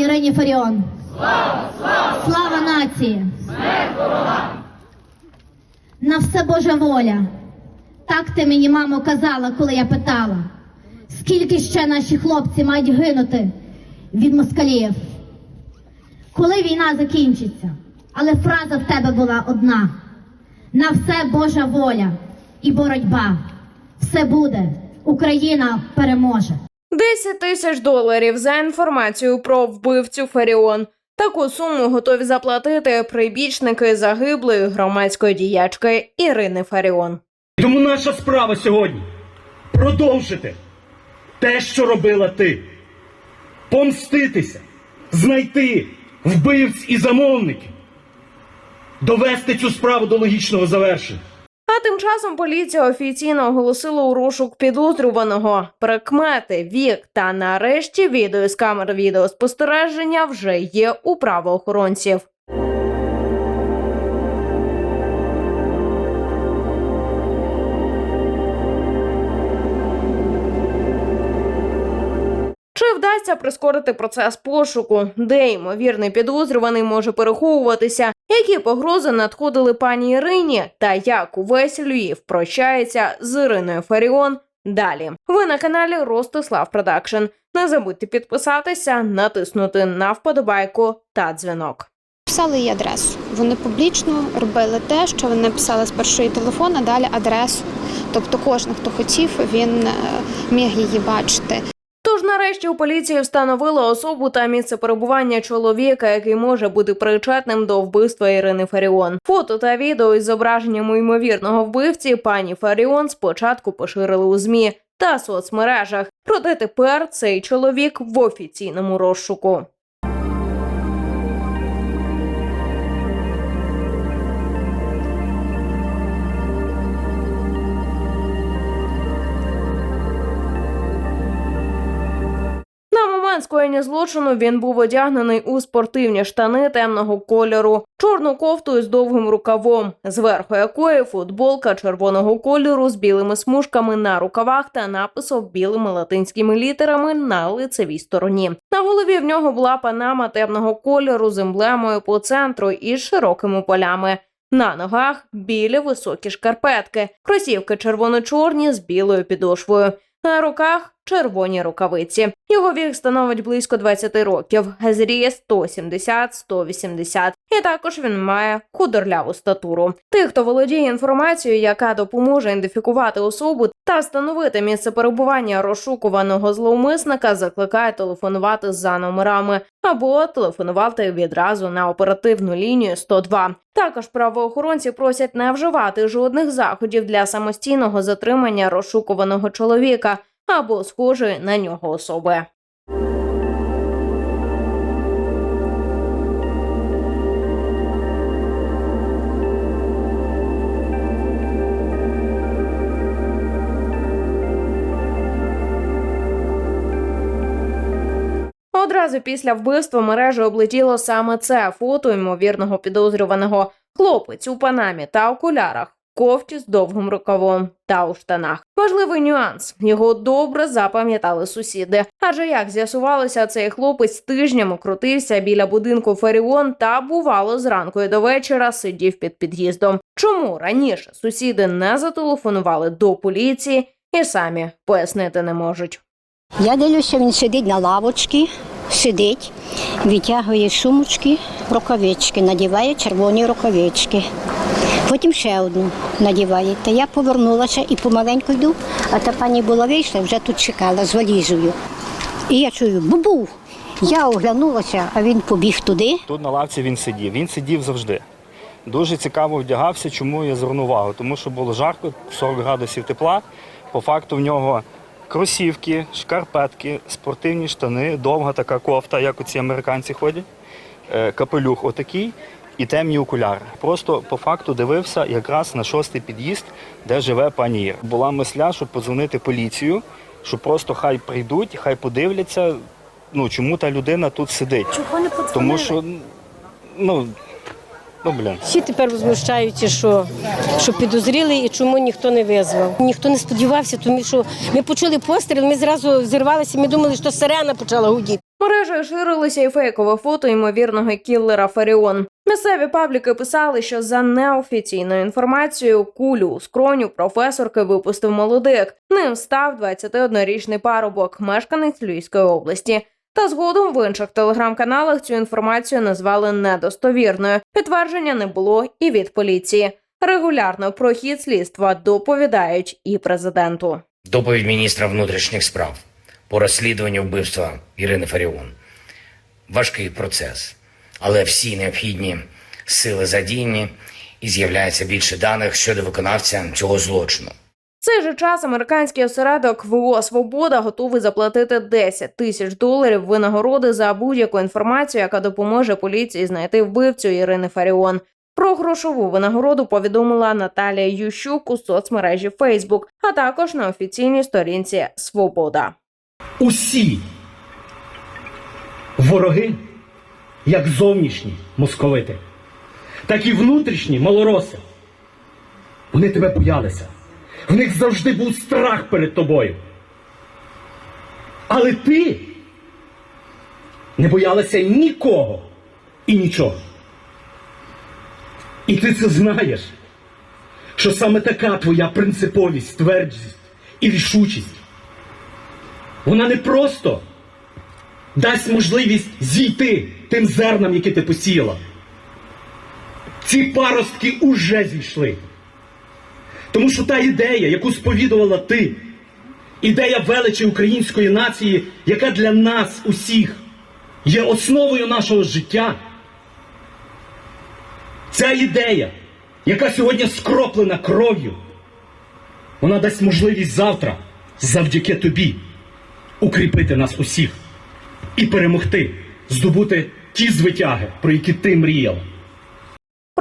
Ірині Фаріон. Слава, слава! Слава нації! На все Божа воля. Так ти мені, мамо, казала, коли я питала, скільки ще наші хлопці мають гинути від москаліїв. Коли війна закінчиться, але фраза в тебе була одна: на все Божа воля і боротьба. Все буде, Україна переможе. 10 тисяч доларів за інформацію про вбивцю Фаріон. Таку суму готові заплатити прибічники загиблої громадської діячки Ірини Фаріон. Тому наша справа сьогодні продовжити те, що робила ти. Помститися, знайти вбивць і замовників, довести цю справу до логічного завершення. А тим часом поліція офіційно оголосила у розшук підозрюваного. Прикмети, вік та нарешті відео з камер відеоспостереження вже є у правоохоронців. Вдасться прискорити процес пошуку, де ймовірний підозрюваний може переховуватися, які погрози надходили пані Ірині, та як увесь Львів прощається з Іриною Фаріон? Далі ви на каналі Ростислав Продакшн. Не забудьте підписатися, натиснути на вподобайку та дзвінок. Писали їй адресу. Вони публічно робили те, що вони писали з першої телефону, далі адресу. Тобто кожен, хто хотів, він е, міг її бачити. Тож нарешті у поліції встановили особу та місце перебування чоловіка, який може бути причетним до вбивства Ірини Фаріон. Фото та відео із зображенням ймовірного вбивці пані Фаріон спочатку поширили у змі та соцмережах. Проте тепер цей чоловік в офіційному розшуку. Момент скоєння злочину він був одягнений у спортивні штани темного кольору, чорну кофту із довгим рукавом, зверху якої футболка червоного кольору з білими смужками на рукавах та написом білими латинськими літерами на лицевій стороні. На голові в нього була панама темного кольору з емблемою по центру і широкими полями. На ногах білі високі шкарпетки, кросівки червоно-чорні з білою підошвою. На руках червоні рукавиці. Його вік становить близько 20 років. Зріст 170-180. І також він має худорляву статуру. Тих, хто володіє інформацією, яка допоможе ідентифікувати особу та встановити місце перебування розшукуваного зловмисника, закликає телефонувати за номерами або телефонувати відразу на оперативну лінію 102. Також правоохоронці просять не вживати жодних заходів для самостійного затримання розшукуваного чоловіка або схожої на нього особи. Одразу після вбивства мережі облетіло саме це фото ймовірного підозрюваного. Хлопець у панамі та окулярах, кофті з довгим рукавом та у штанах. Важливий нюанс його добре запам'ятали сусіди. Адже як з'ясувалося, цей хлопець тижнями крутився біля будинку Феріон та бувало зранку і до вечора сидів під під'їздом. Чому раніше сусіди не зателефонували до поліції і самі пояснити не можуть. Я дивлюся, він сидить на лавочці, сидить, витягує сумочки, рукавички, надіває червоні рукавички. Потім ще одну надіває. Та я повернулася і помаленьку йду, а та пані була вийшла, вже тут чекала з валізою. І я чую, бубу. Я оглянулася, а він побіг туди. Тут на лавці він сидів. Він сидів завжди. Дуже цікаво вдягався, чому я звернув увагу. Тому що було жарко, 40 градусів тепла. По факту в нього кросівки, шкарпетки, спортивні штани, довга така кофта, як оці американці ходять, е, капелюх отакий і темні окуляри. Просто по факту дивився якраз на шостий під'їзд, де живе пані Іра. Була мисля, щоб подзвонити поліцію, що просто хай прийдуть, хай подивляться, ну чому та людина тут сидить. Чого не подзвонили? Тому що, ну, ну блін. Всі тепер возмущаються, що, що підозріли і чому ніхто не визвав. Ніхто не сподівався, тому що ми почули постріл, ми зразу зірвалися, ми думали, що сирена почала гудіти. Мережею ширилися і фейкове фото ймовірного кіллера Фаріон. Місцеві пабліки писали, що за неофіційною інформацією кулю у скроню професорки випустив молодик. Ним став 21-річний парубок, мешканець Львівської області. Та згодом в інших телеграм-каналах цю інформацію назвали недостовірною. Підтвердження не було і від поліції. Регулярно про хід слідства доповідають і президенту. Доповідь міністра внутрішніх справ по розслідуванню вбивства Ірини Фаріон. Важкий процес, але всі необхідні сили задіяні і з'являється більше даних щодо виконавця цього злочину. В цей же час американський осередок ВО Свобода готовий заплатити 10 тисяч доларів винагороди за будь-яку інформацію, яка допоможе поліції знайти вбивцю Ірини Фаріон. Про грошову винагороду повідомила Наталія Ющук у соцмережі Facebook, а також на офіційній сторінці Свобода. Усі вороги, як зовнішні московити, так і внутрішні малороси. Вони тебе боялися. В них завжди був страх перед тобою. Але ти не боялася нікого і нічого. І ти це знаєш, що саме така твоя принциповість, твердість і рішучість вона не просто дасть можливість зійти тим зернам, які ти посіяла. Ці паростки уже зійшли. Тому що та ідея, яку сповідувала ти, ідея величі української нації, яка для нас усіх є основою нашого життя. Ця ідея, яка сьогодні скроплена кров'ю, вона дасть можливість завтра, завдяки тобі, укріпити нас усіх і перемогти, здобути ті звитяги, про які ти мріяла.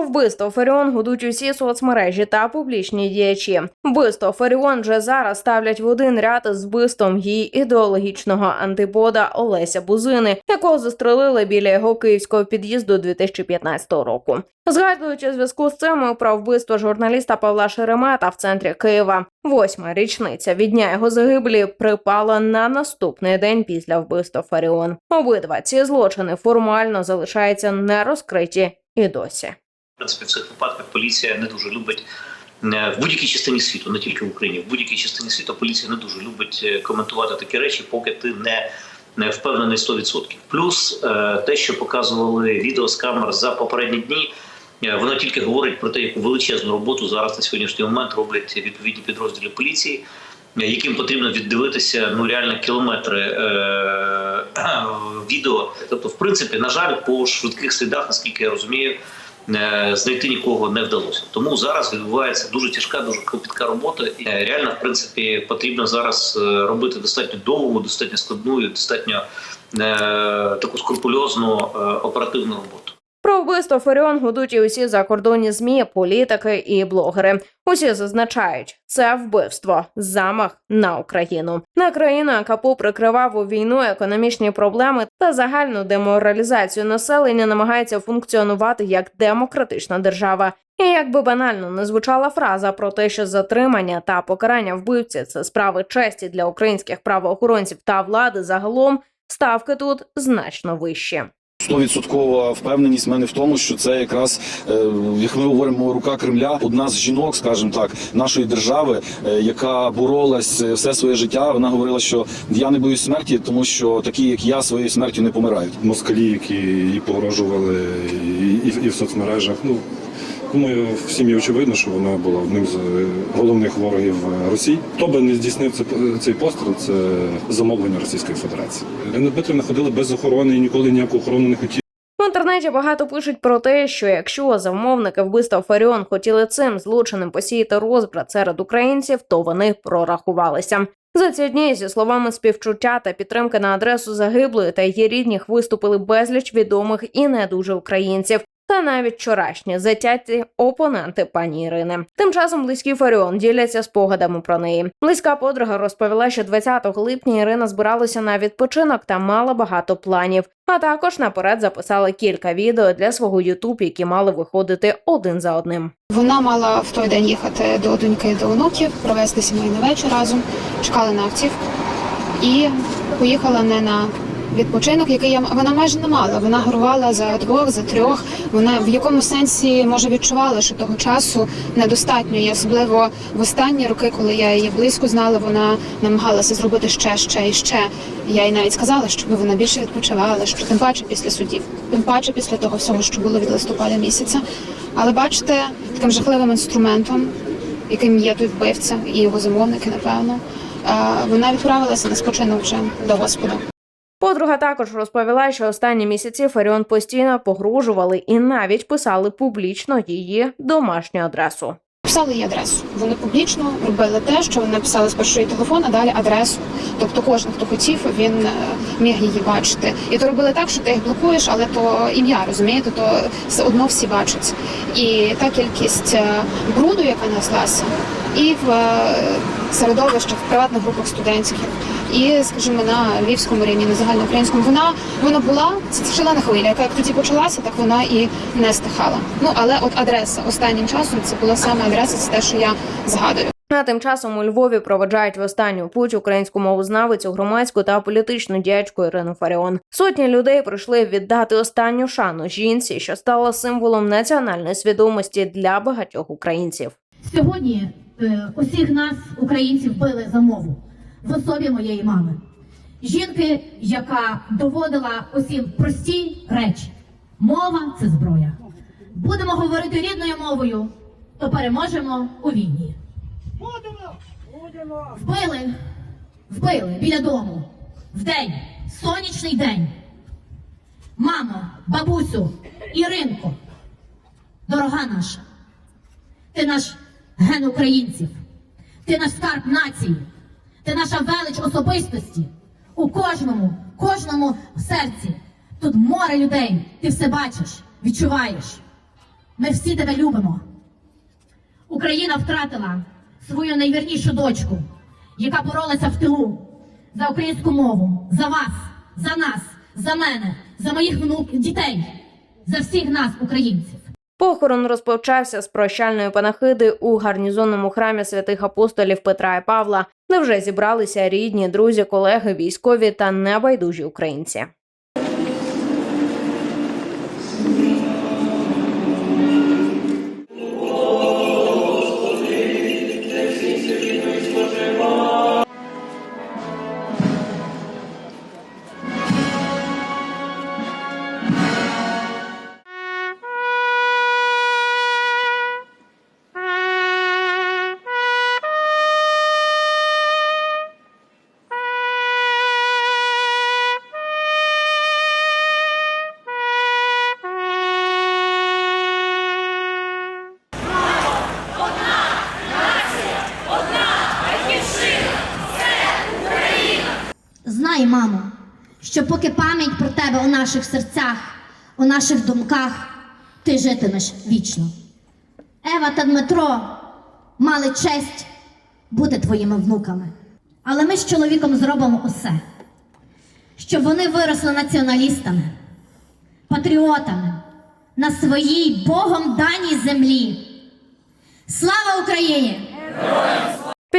Вбивство Фаріон гудуть усі соцмережі та публічні діячі. Вбивство Фаріон вже зараз ставлять в один ряд з вбивством її ідеологічного антипода Олеся Бузини, якого застрелили біля його київського під'їзду 2015 року. Згадуючи зв'язку з цим про вбивство журналіста Павла Шеремета в центрі Києва, восьма річниця від дня його загиблі припала на наступний день після вбивства Фаріон. Обидва ці злочини формально залишаються нерозкриті і досі. Принципі, в цих випадках поліція не дуже любить е, в будь-якій частині світу, не тільки в Україні, в будь-якій частині світу поліція не дуже любить е, коментувати такі речі, поки ти не, не впевнений 100%. Плюс е, те, що показували відео з камер за попередні дні. е, Воно тільки говорить про те, яку величезну роботу зараз на сьогоднішній момент роблять відповідні підрозділи поліції, е, яким потрібно віддивитися ну реально кілометри е- відео. Тобто, в принципі, на жаль, по швидких слідах, наскільки я розумію, е, знайти нікого не вдалося. Тому зараз відбувається дуже тяжка, дуже кропітка робота. І е, реально, в принципі, потрібно зараз е, робити достатньо довгу, достатньо складну, і достатньо е, таку скрупульозну е, оперативну роботу. Про вбивство Фаріон гудуть і усі закордонні змі, політики і блогери. Усі зазначають, це вбивство, замах на Україну, на країну, яка попри криваву війну, економічні проблеми та загальну деморалізацію населення намагається функціонувати як демократична держава. І як би банально не звучала фраза про те, що затримання та покарання вбивці це справи честі для українських правоохоронців та влади загалом, ставки тут значно вищі. Стовідсоткова впевненість в мене в тому, що це якраз, е, як ми говоримо, рука Кремля, одна з жінок, скажімо так, нашої держави, е, яка боролась е, все своє життя. Вона говорила, що я не боюсь смерті, тому що такі, як я, своєю смертю не помирають. москалі, які і погрожували і, і, і в соцмережах. Ну думаю, всім є очевидно, що вона була одним з е, головних ворогів е, Росії. Хто би не здійснив це, цей постріл, це замовлення Російської Федерації. Ірина Дмитрівна ходила без охорони і ніколи ніяку охорону не хотіла. В інтернеті багато пишуть про те, що якщо замовники вбивства Фаріон хотіли цим злочином посіяти розбрат серед українців, то вони прорахувалися. За ці дні зі словами співчуття та підтримки на адресу загиблої та її рідних виступили безліч відомих і не дуже українців. Та навіть вчорашні затяті опоненти пані Ірини. Тим часом близькі Фаріон діляться спогадами про неї. Близька подруга розповіла, що 20 липня Ірина збиралася на відпочинок та мала багато планів. А також наперед записала кілька відео для свого Ютуб, які мали виходити один за одним. Вона мала в той день їхати до доньки до онуків, провести сімейний вечір разом, чекали на автівку і поїхала не на відпочинок, який я вона майже не мала. Вона горувала за двох, за трьох. Вона в якому сенсі може відчувала, що того часу недостатньо. І особливо в останні роки, коли я її близько знала, вона намагалася зробити ще, ще і ще. Я їй навіть сказала, щоб вона більше відпочивала, що тим паче після судів, тим паче після того всього, що було від листопада місяця. Але бачите, таким жахливим інструментом, яким є той вбивця і його замовники, напевно, вона відправилася на спочинок вже до Господа. Подруга також розповіла, що останні місяці Фаріон постійно погрожували і навіть писали публічно її домашню адресу. Писали їй адресу. Вони публічно робили те, що вони писали з першої телефону, а далі адресу. Тобто кожен, хто хотів, він е, міг її бачити. І то робили так, що ти їх блокуєш, але то ім'я, розумієте, то все одно всі бачать. І та кількість е, бруду, яка неслася, і в е, середовищах, в приватних групах студентських, і, скажімо, на львівському рівні, на загальноукраїнському, вона вона була це, шалена хвиля, яка як тоді почалася, так вона і не стихала. Ну але от адреса останнім часом це була саме адреса, це те, що я згадую. А тим часом у Львові проведжають в останню путь українську мовознавицю, громадську та політичну діячку Ірину Фаріон. Сотні людей прийшли віддати останню шану жінці, що стала символом національної свідомості для багатьох українців. Сьогодні усіх нас, українців, били за мову в особі моєї мами. Жінки, яка доводила усім прості речі. Мова це зброя. Будемо говорити рідною мовою, то переможемо у війні. Будемо Вбили, вбили біля дому. Вдень, сонячний день. Мамо, бабусю, Іринко, дорога наша. Ти наш ген українців, ти наш скарб нації, ти наша велич особистості. У кожному, кожному серці. Тут море людей, ти все бачиш, відчуваєш. Ми всі тебе любимо. Україна втратила свою найвірнішу дочку, яка боролася в тилу за українську мову, за вас, за нас, за мене, за моїх внук, дітей, за всіх нас, українців. Похорон розпочався з прощальної панахиди у гарнізонному храмі святих апостолів Петра і Павла, де вже зібралися рідні, друзі, колеги, військові та небайдужі українці. Знай, мамо, що поки пам'ять про тебе у наших серцях, у наших думках, ти житимеш вічно. Ева та Дмитро мали честь бути твоїми внуками. Але ми з чоловіком зробимо усе, щоб вони виросли націоналістами, патріотами на своїй Богом даній землі. Слава Україні!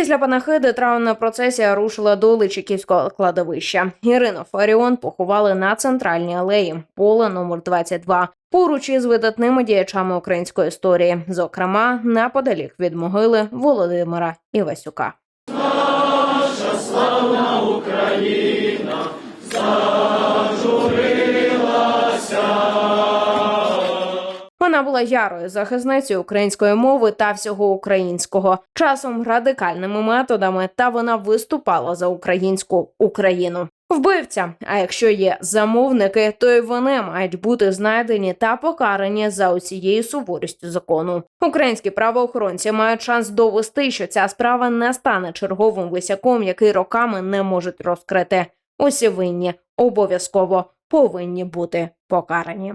Після панахиди травна процесія рушила до Личиківського кладовища. Ірину Фаріон поховали на центральній алеї, поле номер 22, поруч із видатними діячами української історії, зокрема неподалік від могили Володимира Івасюка. Вона була ярою захисницею української мови та всього українського, часом радикальними методами, та вона виступала за українську Україну. Вбивця. А якщо є замовники, то й вони мають бути знайдені та покарані за усією суворістю закону. Українські правоохоронці мають шанс довести, що ця справа не стане черговим висяком, який роками не можуть розкрити. Усі винні обов'язково повинні бути покарані.